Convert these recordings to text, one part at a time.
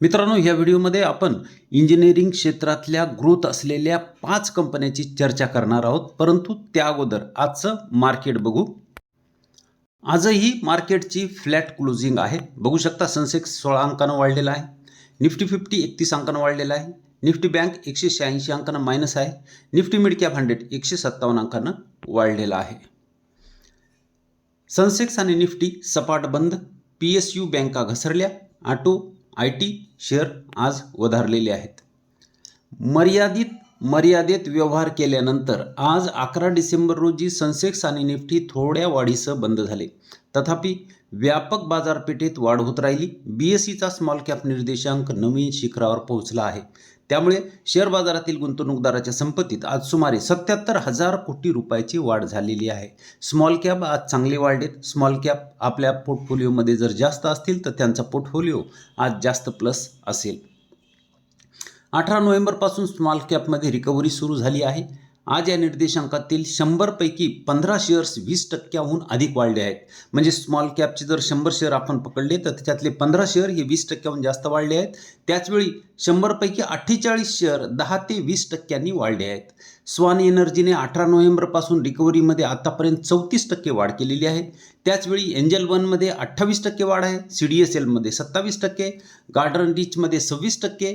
मित्रांनो ह्या व्हिडिओमध्ये आपण इंजिनिअरिंग क्षेत्रातल्या ग्रोथ असलेल्या पाच कंपन्याची चर्चा करणार आहोत. परंतु त्या अगोदर आजचं मार्केट बघू. आजही मार्केटची फ्लॅट क्लोजिंग आहे. बघू शकता सेन्सेक्स सोळा अंकानं वाढलेला आहे. निफ्टी फिफ्टी एकतीस अंकानं वाढलेला आहे. निफ्टी बँक एकशे शहाऐंशी अंकानं मायनस आहे. निफ्टी मिड कॅप हंड्रेड एकशे सत्तावन्न अंकानं वाढलेला आहे. सनसेक्स आणि निफ्टी सपाट बंद. पी एस यू बँका घसरल्या. ऑटो आय टी शेअर आज वधारलेले आहेत. मर्यादित मर्यादेत व्यवहार केल्यानंतर आज अकरा डिसेंबर रोजी सनसेक्स आणि निफ्टी थोड्या वाढीसह बंद झाले. तथापि व्यापक बाजारपेठेत वाढ होत राहिली. बी एस सीचा स्मॉल कॅप निर्देशांक नवीन शिखरावर पोहोचला आहे. त्यामुळे शेअर बाजारातील गुंतवणूकदाराच्या संपत्तीत आज सुमारे सत्याहत्तर हजार कोटी रुपयाची वाढ झालेली आहे. स्मॉल कॅप आज चांगले वाढलेत स्मॉल कॅप आपल्या पोर्टफोलिओमध्ये जर जास्त असतील तर त्यांचा पोर्टफोलिओ आज जास्त प्लस असेल. अठरा नोव्हेंबरपासून स्मॉल कॅपमध्ये रिकव्हरी सुरू झाली आहे. आज या निर्देशांकातील शंभरपैकी पंधरा शेअर्स वीस टक्क्याहून अधिक वाढले आहेत. म्हणजे स्मॉल कॅपचे जर शंभर शेअर आपण पकडले तर त्याच्यातले पंधरा शेअर हे वीस टक्क्याहून जास्त वाढले आहेत. त्याचवेळी शंभरपैकी अठ्ठेचाळीस शेअर दहा ते वीस टक्क्यांनी वाढले आहेत. स्वान एनर्जीने अठरा नोव्हेंबरपासून रिकव्हरीमध्ये आतापर्यंत चौतीस टक्के वाढ केलेली आहे. त्याचवेळी एंजल वनमध्ये अठ्ठावीस टक्के वाढ आहे. सी डी एस एलमध्ये सत्तावीस टक्के. गार्डन रिचमध्ये सव्वीस टक्के.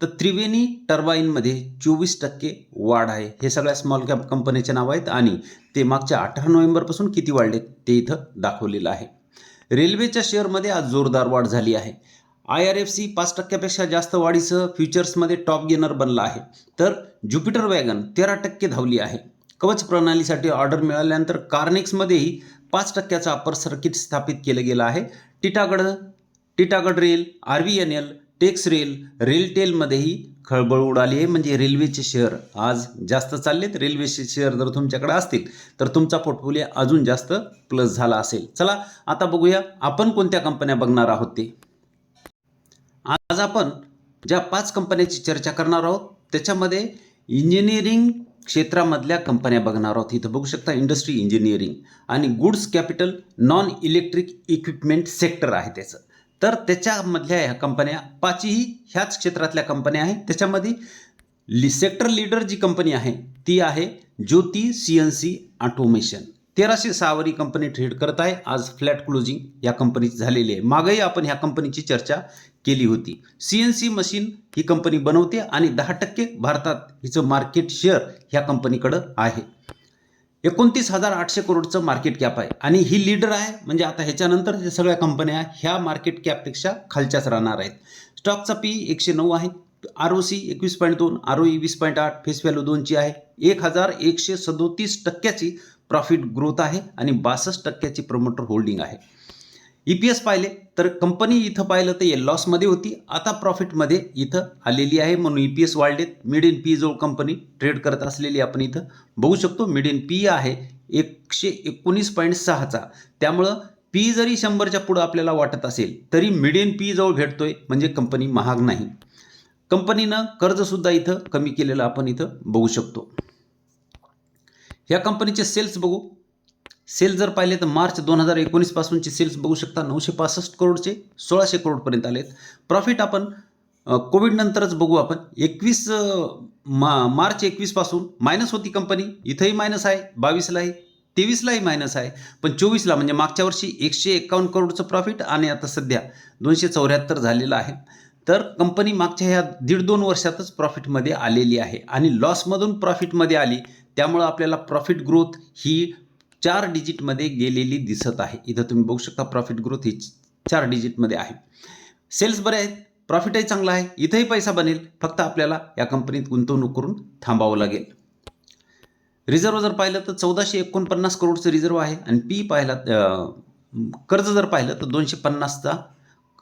तर त्रिवेणी टर्बाईनमध्ये चोवीस टक्के वाढ आहे. हे सगळ्या स्मॉल कॅप कंपनीचे नाव आहेत आणि ते मागच्या अठरा नोव्हेंबरपासून किती वाढले ते इथं दाखवलेलं आहे. रेल्वेच्या शेअरमध्ये आज जोरदार वाढ झाली आहे. आय आर एफ सी पाच टक्क्यापेक्षा जास्त वाढीसह फ्युचर्समध्ये टॉप गेनर बनला आहे. तर ज्युपिटर वॅगन तेरा टक्के धावली आहे. कवच प्रणालीसाठी ऑर्डर मिळाल्यानंतर कार्नेक्समध्येही पाच टक्क्याचा अपर सर्किट स्थापित केलं गेलं आहे. Titagarh Titagarh rail R V N L text rail रेलटेलमध्येही खळबळ उडाली आहे. म्हणजे रेल्वेचे शेअर आज जास्त चाललेत. रेल्वेचे शेअर जर तुमच्याकडे असतील तर तुमचा पोर्टफोलिओ अजून जास्त प्लस झाला असेल. चला आता बघूया आपण कोणत्या कंपन्या बघणार आहोत ते. आज आपण ज्या पाच कंपन्याची चर्चा करणार आहोत त्याच्यामध्ये इंजिनिअरिंग क्षेत्रामधल्या कंपन्या बघणार आहोत. इथं बघू शकता इंडस्ट्री इंजिनिअरिंग आणि goods capital non electric equipment sector आहे त्याचं. तर त्याच्यामधल्या ह्या कंपन्या पाचही ह्याच क्षेत्रातल्या कंपन्या आहेत. त्याच्यामध्ये लि सेक्टर लीडर जी कंपनी आहे ती आहे Jyoti C N C automation तेराशे सहावरी कंपनी ट्रेड करत आहे. आज फ्लॅट क्लोजिंग या कंपनीची झालेली आहे. मागही आपण ह्या कंपनीची चर्चा केली होती. सी एन सी मशीन ही कंपनी बनवते आणि दहा टक्के भारतात हिचं मार्केट शेअर ह्या कंपनीकडं आहे. एकोणतीस हजार आठशे करोडचं मार्केट कॅप आहे. आणि ही लीडर आहे म्हणजे आता ह्याच्यानंतर ज्या सगळ्या कंपन्या ह्या मार्केट कॅपपेक्षा खालच्याच राहणार आहेत. स्टॉकचा पी एकशे नऊ आहे आर ओ सी एकवीस पॉईंट दोन आर ओ ई वीस पॉईंट आठ फेस व्हॅल्यू दोनची आहे. एक हजार एकशे सदोतीस टक्क्याची प्रॉफिट ग्रोथ आहे आणि बासष्ट टक्क्याची प्रमोटर होल्डिंग आहे. ई पी एस पाहिले तर कंपनी इथं पाहिलं तर ये लॉसमध्ये होती. आता प्रॉफिटमध्ये इथं आलेली आहे. म्हणून ई पी एस वाढलेत. मिड इन पी जवळ कंपनी ट्रेड करत असलेली आपण इथं बघू शकतो. मिड इन पी आहे एकशे एकोणीस पॉईंट सहाचा त्यामुळं पी जरी शंभरच्या पुढं आपल्याला वाटत असेल तरी मिड इन पी जवळ भेटतोय म्हणजे कंपनी महाग नाही. कंपनीनं कर्जसुद्धा इथं कमी केलेलं आपण इथं बघू शकतो. या कंपनीचे सेल्स बघू. सेल जर पाहिले तर मार्च दोन हजार एकोणीसपासूनचे सेल्स बघू शकता नऊशे पासष्ट करोडचे सोळाशे करोडपर्यंत आलेत. प्रॉफिट आपण कोविडनंतरच बघू आपण. एकवीस मा मार्च एकवीसपासून मायनस होती कंपनी इथंही मायनस आहे बावीसलाही तेवीसलाही मायनस आहे. पण चोवीसला म्हणजे मागच्या वर्षी एकशे एकावन्न करोडचं प्रॉफिट आणि आता सध्या दोनशे चौऱ्याहत्तर झालेलं आहे. तर कंपनी मागच्या ह्या दीड दोन वर्षातच प्रॉफिटमध्ये आलेली आहे. आणि लॉसमधून प्रॉफिटमध्ये आली. त्यामुळं आपल्याला प्रॉफिट ग्रोथ ही चार डिजिटमध्ये गेलेली दिसत आहे. इथं तुम्ही बघू शकता प्रॉफिट ग्रोथ ही चार डिजिटमध्ये आहे. सेल्स बरे आहेत प्रॉफिटही चांगला आहे. इथंही पैसा बनेल फक्त आपल्याला या कंपनीत गुंतवणूक करून थांबावं लागेल. रिझर्व जर पाहिलं तर चौदाशे एकोणपन्नास करोडचं रिझर्व आहे आणि पी पाहिला कर्ज जर पाहिलं तर दोनशे पन्नासचा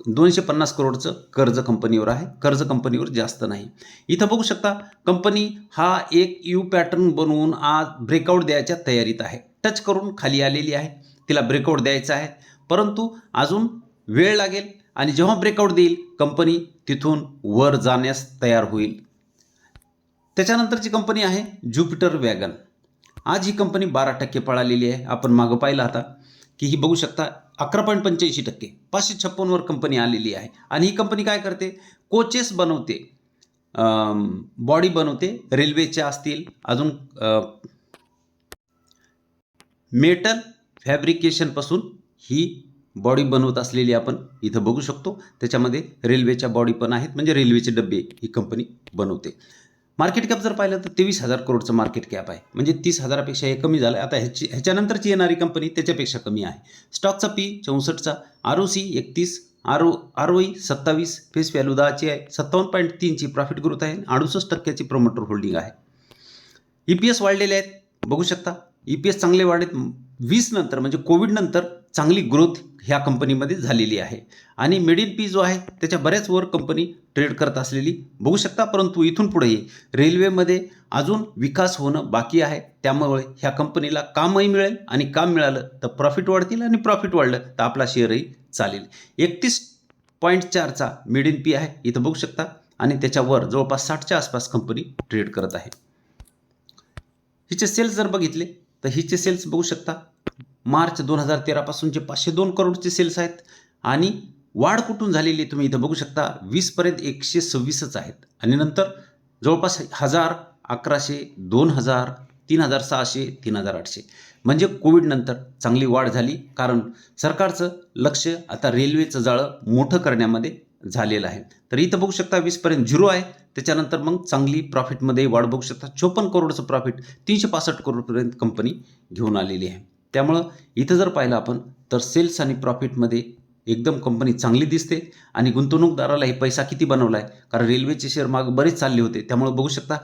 दोनशे पन्नास करोडचं कर्ज कंपनीवर आहे. कर्ज कंपनीवर जास्त नाही. इथं बघू शकता कंपनी हा एक यू पॅटर्न बनवून आज ब्रेकआउट द्यायच्या तयारीत आहे. टच करून खाली आलेली आहे. तिला ब्रेकआउट द्यायचा आहे. परंतु अजून वेळ लागेल आणि जेव्हा ब्रेकआउट देईल कंपनी तिथून वर जाण्यास तयार होईल. त्याच्यानंतरची कंपनी आहे ज्युपिटर वॅगन आज ही कंपनी बारा टक्के पळालेली आहे. आपण मागं पाहिलं आता की ही बघू शकता अकरा पॉईंट पंच्याऐंशी टक्के पाचशे छप्पनवर कंपनी आलेली आहे. आणि ही कंपनी काय करते? कोचेस बनवते. बॉडी बनवते. रेल्वेच्या असतील अजून मेटल फॅब्रिकेशनपासून ही बॉडी बनवत असलेली आपण इथं बघू शकतो. त्याच्यामध्ये रेल्वेच्या बॉडी पण आहेत म्हणजे रेल्वेचे डबे ही कंपनी बनवते. मार्केट कॅप जर पाहिलं तर तेवीस हजार करोडचं मार्केट कॅप आहे. म्हणजे तीस हजारापेक्षा हे कमी झालं आता ह्याची ह्याच्यानंतरची येणारी कंपनी त्याच्यापेक्षा कमी आहे. स्टॉकचा पी चौसष्टचा आर ओ सी एकतीस आर ओ आर ओ सत्तावीस फेस व्हॅल्यू दहाची आहे. सत्तावन्न पॉईंट तीनची प्रॉफिट ग्रोथ आहे. अडुसष्ट टक्क्याची प्रमोटर होल्डिंग आहे. ई पी एस वाढलेले आहेत. बघू शकता. ई पी एस चांगले वाढेत. वीस नंतर म्हणजे कोविड नंतर चांगली ग्रोथ ह्या कंपनीमध्ये झालेली आहे. आणि मेड इन पी जो आहे त्याच्या बऱ्याच वर कंपनी ट्रेड करत असलेली बघू शकता परंतु इथून पुढेही रेल्वेमध्ये अजून विकास होणं बाकी आहे. त्यामुळे ह्या कंपनीला कामही मिळेल आणि काम मिळालं तर प्रॉफिट वाढतील आणि प्रॉफिट वाढलं तर आपला शेअरही चालेल. एकतीस पॉईंट चारचा मिड इन पी आहे इथं बघू शकता. आणि त्याच्यावर जवळपास साठच्या आसपास कंपनी ट्रेड करत आहे. हिचे सेल्स जर बघितले तर हिचे सेल्स बघू शकता. मार्च दोन हजार तेरापासूनचे पाचशे दोन करोडचे सेल्स आहेत आणि वाढ कुठून झालेली तुम्ही इथं बघू शकता. वीसपर्यंत एकशे सव्वीसच आहेत. आणि नंतर जवळपास हजार अकराशे दोन हजार तीन हजार सहाशे तीन हजार आठशे. म्हणजे कोविडनंतर चांगली वाढ झाली. कारण सरकारचं लक्ष आता रेल्वेचं जाळं मोठं करण्यामध्ये झालेलं आहे. तर इथं बघू शकता वीसपर्यंत झिरो आहे. त्याच्यानंतर मग चांगली प्रॉफिटमध्ये वाढ बघू शकता. चोपन्न करोडचं प्रॉफिट तीनशे पासष्ट करोडपर्यंत कंपनी घेऊन आलेली आहे. त्यामुळं इथं जर पाहिलं आपण तर सेल्स आणि प्रॉफिटमध्ये एकदम कंपनी चांगली दिसते. आणि गुंतवणूकदाराला हे पैसा किती बनवला आहे कारण रेल्वेचे शेअर माग बरेच चालले होते. त्यामुळे बघू शकता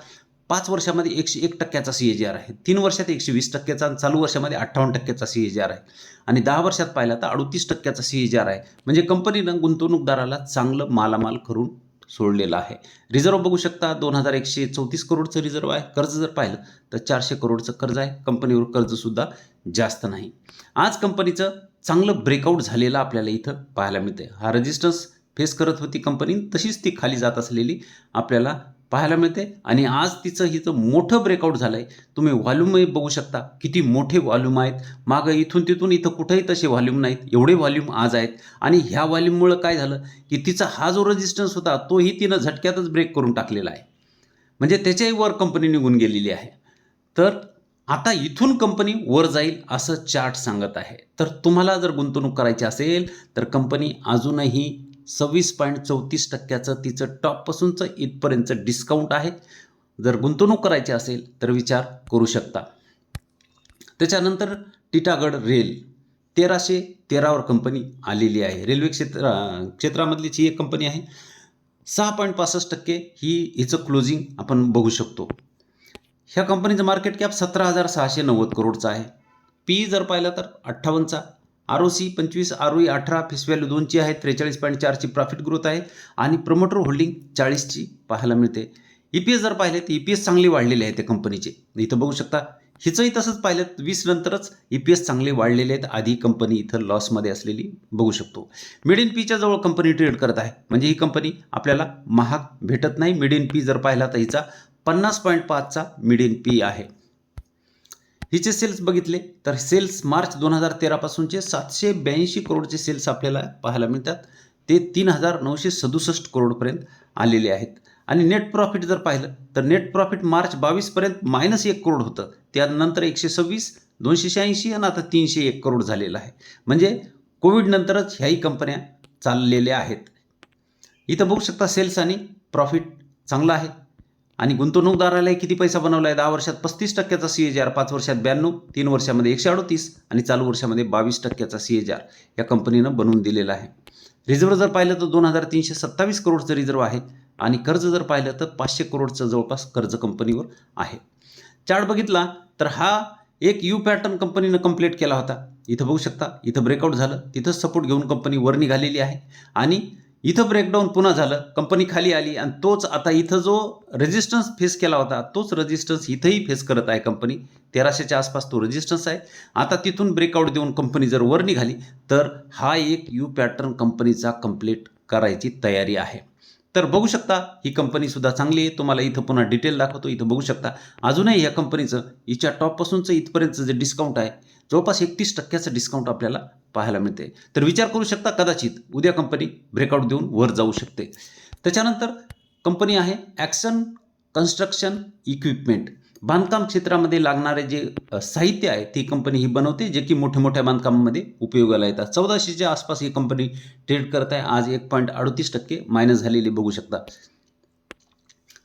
पाच वर्षामध्ये एकशे एक टक्क्याचा सी ए जी आर आहे. तीन वर्षात एकशे वीस टक्क्याचा आणि चालू वर्षामध्ये अठ्ठावन्न टक्क्याचा सी ए जी आर आहे. आणि दहा वर्षात पाहिला तर अडतीस टक्क्याचा सी ए जी आर आहे. म्हणजे कंपनीनं गुंतवणूकदाराला चांगलं मालामाल करून सोडलेला आहे. रिझर्व बघू शकता दोन हजार एकशे चौतीस करोडचं रिझर्व आहे. कर्ज जर पाहिलं तर चारशे करोडचं कर्ज आहे. कंपनीवर कर्जसुद्धा जास्त नाही. आज कंपनीचं चांगलं ब्रेकआउट झालेलं आपल्याला इथं पाहायला मिळते हा रजिस्टन्स फेस करत होती कंपनी तशीच ती खाली जात असलेली आपल्याला पाहायला मिळते. आणि आज तिचं हिचं मोठं ब्रेकआउट झालं आहे तुम्ही व्हॉल्यूमही बघू शकता. किती मोठे व्हॉल्यूम आहेत. मागं इथून तिथून इथं कुठंही तसे व्हॉल्यूम नाहीत. एवढे व्हॉल्यूम आज आहेत. आणि ह्या व्हॉल्यूममुळं काय झालं? की तिचा हा जो रेजिस्टन्स होता तोही तिनं झटक्यातच ब्रेक करून टाकलेला आहे. म्हणजे त्याच्याही वर कंपनी निघून गेलेली आहे. तर आता इथून कंपनी वर जाईल असं चार्ट सांगत आहे. तर तुम्हाला जर गुंतवणूक करायची असेल तर कंपनी अजूनही सव्वीस पॉईंट चौतीस टक्क्याचं तिचं टॉपपासूनचं इथपर्यंतचं डिस्काउंट आहे. जर गुंतवणूक करायची असेल तर विचार करू शकता. त्याच्यानंतर टिटागड रेल तेराशे तेरावर कंपनी आलेली आहे. रेल्वे क्षेत्र क्षेत्रामधलीच ही एक कंपनी आहे. सहा पॉईंट पासष्ट टक्के ही हिचं क्लोजिंग आपण बघू शकतो. ह्या कंपनीचं मार्केट कॅप सतरा हजार सहाशे नव्वद करोडचा आहे. पी जर पाहिलं तर अठ्ठावन्नचा आर ओ सी पंचवीस आर ओ ई अठरा फेस व्हॅल्यू दोनची आहे त्रेचाळीस पॉईंट चारची प्रॉफिट ग्रोथ आहे आणि प्रमोटर होल्डिंग चाळीसची पाहायला मिळते. ई पी एस जर पाहिले तर ई पी एस चांगली वाढलेली आहे त्या कंपनीचे इथं बघू शकता हिचंही तसंच पाहिलं वीस नंतरच ई पी एस चांगले वाढलेले आहेत. आधी कंपनी इथं लॉसमध्ये असलेली बघू शकतो. मिड इन पीच्या जवळ कंपनी ट्रेड करत आहे. म्हणजे ही कंपनी आपल्याला महाग भेटत नाही. मिड इन पी जर पाहिला तर हिचा पन्नास पॉईंट पाचचा मिड इन पी आहे. हिचे सेल्स बघितले तर सेल्स मार्च दोन हजार तेरापासूनचे सातशे ब्याऐंशी करोडचे सेल्स आपल्याला पाहायला मिळतात. ते तीन हजार नऊशे सदुसष्ट करोडपर्यंत आलेले आहेत. आणि नेट प्रॉफिट जर पाहिलं तर नेट प्रॉफिट मार्च बावीसपर्यंत मायनस एक करोड होतं. त्यानंतर एकशे सव्वीस दोनशे शहाऐंशी आणि आता तीनशे एक करोड झालेलं आहे. म्हणजे कोविडनंतरच ह्याही कंपन्या चाललेल्या आहेत. इथं बघू शकता सेल्स आणि प्रॉफिट चांगला आहे. आणि गुंतवणूकदारालाही किती पैसा बनवला आहे दहा वर्षात पस्तीस टक्क्याचा सी एच आर पाच वर्षात ब्याण्णव तीन वर्षामध्ये एकशे अडतीस आणि चालू वर्षामध्ये बावीस टक्क्याचा सी एच आर या कंपनीनं बनवून दिलेला आहे. रिझर्व्ह जर पाहिलं तर दोन हजार तीनशे सत्तावीस करोडचं रिझर्व्ह आहे आणि कर्ज जर पाहिलं तर पाचशे करोडचं जवळपास कर्ज कंपनीवर आहे. चार्ट बघितला तर हा एक यू पॅटर्न कंपनीनं कंप्लीट केला होता. इथं बघू शकता इथं ब्रेकआउट झालं तिथं सपोर्ट घेऊन कंपनी वर निघालेली आहे. आणि इथं ब्रेकडाऊन पुन्हा झालं. कंपनी खाली आली आणि तोच आता इथं जो रेजिस्टन्स फेस केला होता तोच रेजिस्टन्स इथंही फेस करत आहे कंपनी तेराशेच्या आसपास तो रेजिस्टन्स आहे. आता तिथून ब्रेकआउट देऊन कंपनी जर वर निघाली तर हा एक यू पॅटर्न कंपनीचा कंप्लीट करायची तयारी आहे. तर बघू शकता ही कंपनीसुद्धा चांगली आहे. तुम्हाला इथं पुन्हा डिटेल दाखवतो. इथं बघू शकता अजूनही या कंपनीचं हिच्या टॉपपासूनचं इथपर्यंतचं जे डिस्काउंट आहे जवळपास एकतीस टक्क्याचं डिस्काउंट आपल्याला पाहायला मिळते. तर विचार करू शकता कदाचित उद्या कंपनी ब्रेकआउट देऊन वर जाऊ शकते. त्याच्यानंतर कंपनी आहे ॲक्सन कन्स्ट्रक्शन इक्विपमेंट बांधकाम क्षेत्रामध्ये लागणारे जे साहित्य आहे ती कंपनी ही बनवते जे की मोठ्या मोठ्या बांधकामामध्ये उपयोगाला येतात. चौदाशेच्या आसपास ही कंपनी ट्रेड करत आहे. आज एक पॉईंट अडतीस टक्के मायनस झालेली बघू शकता.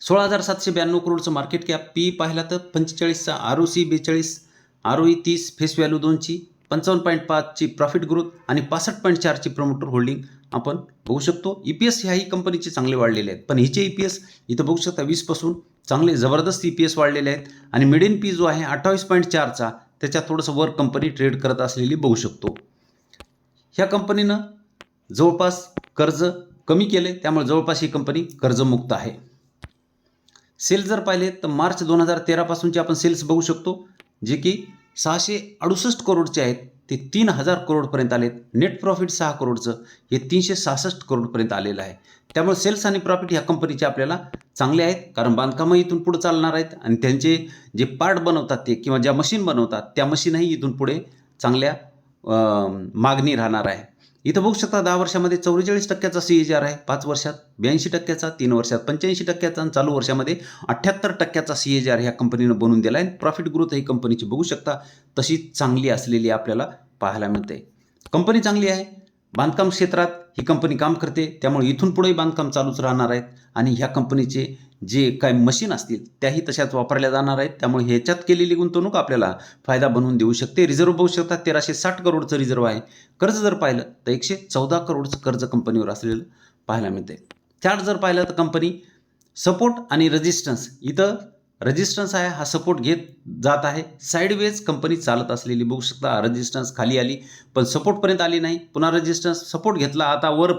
सोळा हजार सातशे ब्याण्णव करोडचं मार्केट कॅप पी पाहिला तर पंचेचाळीसचा आर ओ सी बेचाळीस आर ओ ई तीस फेस व्हॅल्यू दोनची. पंचावन्न पॉईंट पाचची प्रॉफिट ग्रोथ आणि पासष्ट पॉईंट चारची प्रमोटर होल्डिंग आपण बघू शकतो. ई पी एस ह्याही कंपनीचे चांगले वाढलेले आहेत. पण हिचे ई पी एस इथं बघू शकता वीसपासून चांगले जबरदस्त ई पी एस वाढलेले आहेत. आणि मिड इन पी जो आहे अठ्ठावीस पॉईंट चारचा त्याच्यात थोडंसं वर कंपनी ट्रेड करत असलेली बघू शकतो. ह्या कंपनीनं जवळपास कर्ज कमी केले त्यामुळे जवळपास ही कंपनी कर्जमुक्त आहे. सेल जर पाहिले तर मार्च दोन हजार तेरापासूनचे आपण सेल्स बघू शकतो जे की सहाशे अडुसष्ट करोडचे आहेत ते तीन हजार करोडपर्यंत आलेत. नेट प्रॉफिट सहा करोडचं हे तीनशे सहासष्ट करोडपर्यंत आलेलं आहे. त्यामुळे सेल्स आणि प्रॉफिट ह्या कंपनीचे आपल्याला चांगले आहेत कारण बांधकामं इथून पुढे चालणार आहेत आणि त्यांचे जे पार्ट बनवतात ते किंवा ज्या मशीन बनवतात त्या मशीनही इथून पुढे चांगल्या मागणी राहणार आहे. इथं बघू शकता दहा वर्षामध्ये चौवेचाळीस टक्क्याचा सी एच आर आहे पाच वर्षात ब्याऐंशी टक्क्याचा तीन वर्षात पंच्याऐंशी टक्क्याचा आणि चालू वर्षामध्ये अठ्ठ्याहत्तर टक्क्याचा सी एच आर ह्या कंपनीनं बनवून दिला आहे प्रॉफिट ग्रोथ ही कंपनीची बघू शकता तशी चांगली असलेली आपल्याला पाहायला मिळते. कंपनी चांगली आहे बांधकाम क्षेत्रात ही कंपनी काम करते त्यामुळे इथून पुढेही बांधकाम चालूच राहणार आहेत आणि ह्या कंपनीचे जे काय मशीन असतील त्याही तशाच वापरल्या जाणार आहेत. त्यामुळे ह्याच्यात केलेली गुंतवणूक आपल्याला फायदा बनवून देऊ शकते. रिझर्व्ह बघू शकता तेराशे साठ करोडचं रिझर्व्ह आहे. कर्ज जर पाहिलं तर एकशे चौदा करोडचं कर्ज कंपनीवर असलेलं पाहायला मिळते चार्ट जर पाहिलं तर कंपनी सपोर्ट आणि रेजिस्टन्स इथं रेजिस्टन्स आहे हा सपोर्ट घेत जात आहे. साईडवेज कंपनी चालत असलेली बघू शकता रजिस्टन्स खाली आली पण सपोर्टपर्यंत आली नाही. पुन्हा रजिस्टन्स सपोर्ट घेतला आता वर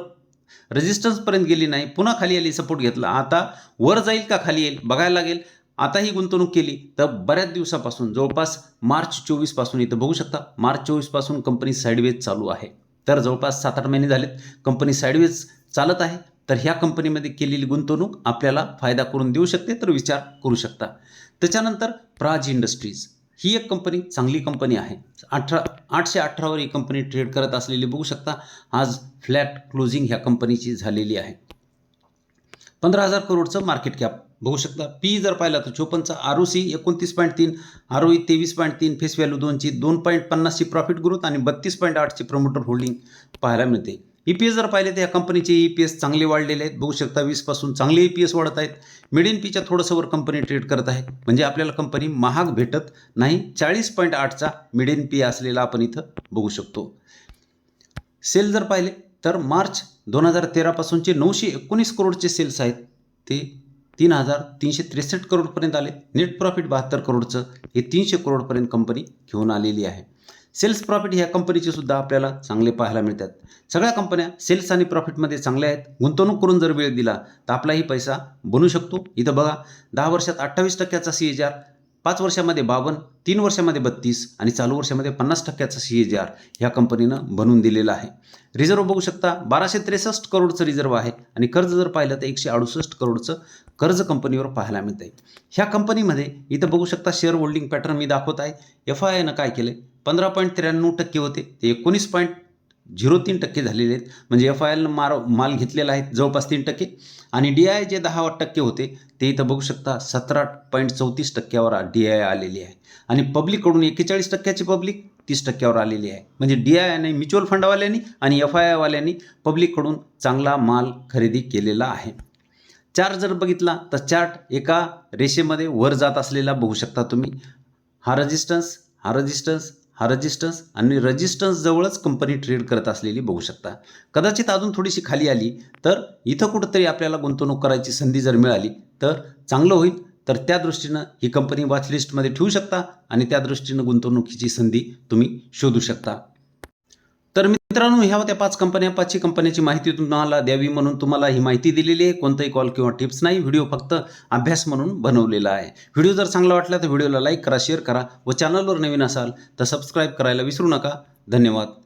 रजिस्टन्सपर्यंत गेली नाही. पुन्हा खाली आली सपोर्ट घेतला. आता वर जाईल का खाली येईल? बघायला लागेल. आता ही गुंतवणूक केली तर बऱ्याच दिवसापासून जवळपास मार्च चोवीसपासून इथं बघू शकता मार्च चोवीसपासून कंपनी साईडवेज चालू आहे. तर जवळपास सात आठ महिने झालेत कंपनी साईडवेज चालत आहे. तर ह्या कंपनीमध्ये केलेली गुंतवणूक आपल्याला फायदा करून देऊ शकते तर विचार करू शकता. त्याच्यानंतर प्राज इंडस्ट्रीज. ही एक कंपनी चांगली कंपनी आहे. अठरा आठशे अठरावर ही कंपनी ट्रेड करत असलेली बघू शकता. आज फ्लॅट क्लोजिंग ह्या कंपनीची झालेली आहे. पंधरा हजार करोडचं मार्केट कॅप बघू शकता. पी जर पाहिला तर चोपन्नचा आर ओ सी एकोणतीस पॉईंट तीन आर ओ ई तेवीस पॉईंट तीन फेस व्हॅल्यू दोनची दोन पॉईंट पन्नासची प्रॉफिट ग्रोथ आणि बत्तीस पॉईंट आठची प्रमोटर होल्डिंग पाहायला मिळते. ई पी एस जर पाहिले तर या कंपनीचे ई पी एस चांगले वाढलेले आहेत. बघू शकता वीसपासून चांगले ई पी एस वाढत आहेत. मिडियन पीच्या थोडंसं वर कंपनी ट्रेड करत आहे. म्हणजे आपल्याला कंपनी महाग भेटत नाही. चाळीस पॉईंट आठचा मिडियन पी असलेला आपण इथं बघू शकतो. सेल जर पाहिले तर मार्च दोन हजार तेरापासूनचे नऊशे एकोणीस करोडचे सेल्स आहेत. ते तीन हजार तीनशे त्रेसष्ट करोडपर्यंत आले. नेट प्रॉफिट बहात्तर करोडचं हे तीनशे करोडपर्यंत कंपनी घेऊन आलेली आहे. सेल्स प्रॉफिट ह्या कंपनीचे सुद्धा आपल्याला चांगले पाहायला मिळतात. सगळ्या कंपन्या सेल्स आणि प्रॉफिटमध्ये चांगल्या आहेत. गुंतवणूक करून जर वेळ दिला तर आपलाही पैसा बनू शकतो. इथं बघा दहा वर्षात अठ्ठावीस टक्क्याचा सी एच आर पाच वर्षामध्ये बावन्न तीन वर्षामध्ये बत्तीस आणि चालू वर्षामध्ये पन्नास टक्क्याचा सी एच आर ह्या कंपनीनं बनवून दिलेला आहे. रिझर्व्ह बघू शकता बाराशे त्रेसष्ट करोडचं रिझर्व्ह आहे आणि कर्ज जर पाहिलं तर एकशे अडुसष्ट करोडचं कर्ज कंपनीवर पाहायला मिळतं आहे ह्या कंपनीमध्ये इथं बघू शकता शेअर होल्डिंग पॅटर्न मी दाखवत आहे. एफ आय आयनं काय केले पंधरा पॉईंट त्र्याण्णव टक्के होते. ते एकोणीस पॉईंट झिरो तीन टक्के झालेले आहेत. म्हणजे एफ आय एलनं मार माल घेतलेला आहे जवळपास तीन टक्के. आणि डी आय जे दहा टक्के होते ते इथं बघू शकता सतरा पॉईंट चौतीस टक्क्यावर डी आय आलेली आहे. आणि पब्लिककडून एक्केचाळीस टक्क्याची पब्लिक तीस टक्क्यावर आलेली आहे. म्हणजे डी आय आयने म्युच्युअल फंडवाल्यांनी आणि एफ आय आयवाल्यांनी पब्लिककडून चांगला माल खरेदी केलेला आहे. चार्ट जर बघितला तर चार्ट एका रेषेमध्ये वर जात असलेला बघू शकता तुम्ही. हा रजिस्टन्स हा रजिस्टन्स हा रजिस्टन्स आणि रजिस्टन्स जवळच कंपनी ट्रेड करत असलेली बघू शकता. कदाचित अजून थोडीशी खाली आली तर इथं कुठंतरी आपल्याला गुंतवणूक करायची संधी जर मिळाली तर चांगलं होईल. तर त्या दृष्टीनं ही कंपनी वॉचलिस्टमध्ये ठेवू शकता आणि त्या दृष्टीनं गुंतवणुकीची संधी तुम्ही शोधू शकता. तर मित्रांनो ह्या होत्या पाच कंपन्या पाचही कंपन्याची माहिती तुम्हाला द्यावी म्हणून तुम्हाला ही माहिती दिलेली आहे. कोणताही कॉल किंवा टिप्स नाही. व्हिडिओ फक्त अभ्यास म्हणून बनवलेला आहे. व्हिडिओ जर चांगला वाटला तर व्हिडिओला लाईक करा शेअर करा व चॅनलवर नवीन असाल तर सबस्क्राईब करायला विसरू नका. धन्यवाद.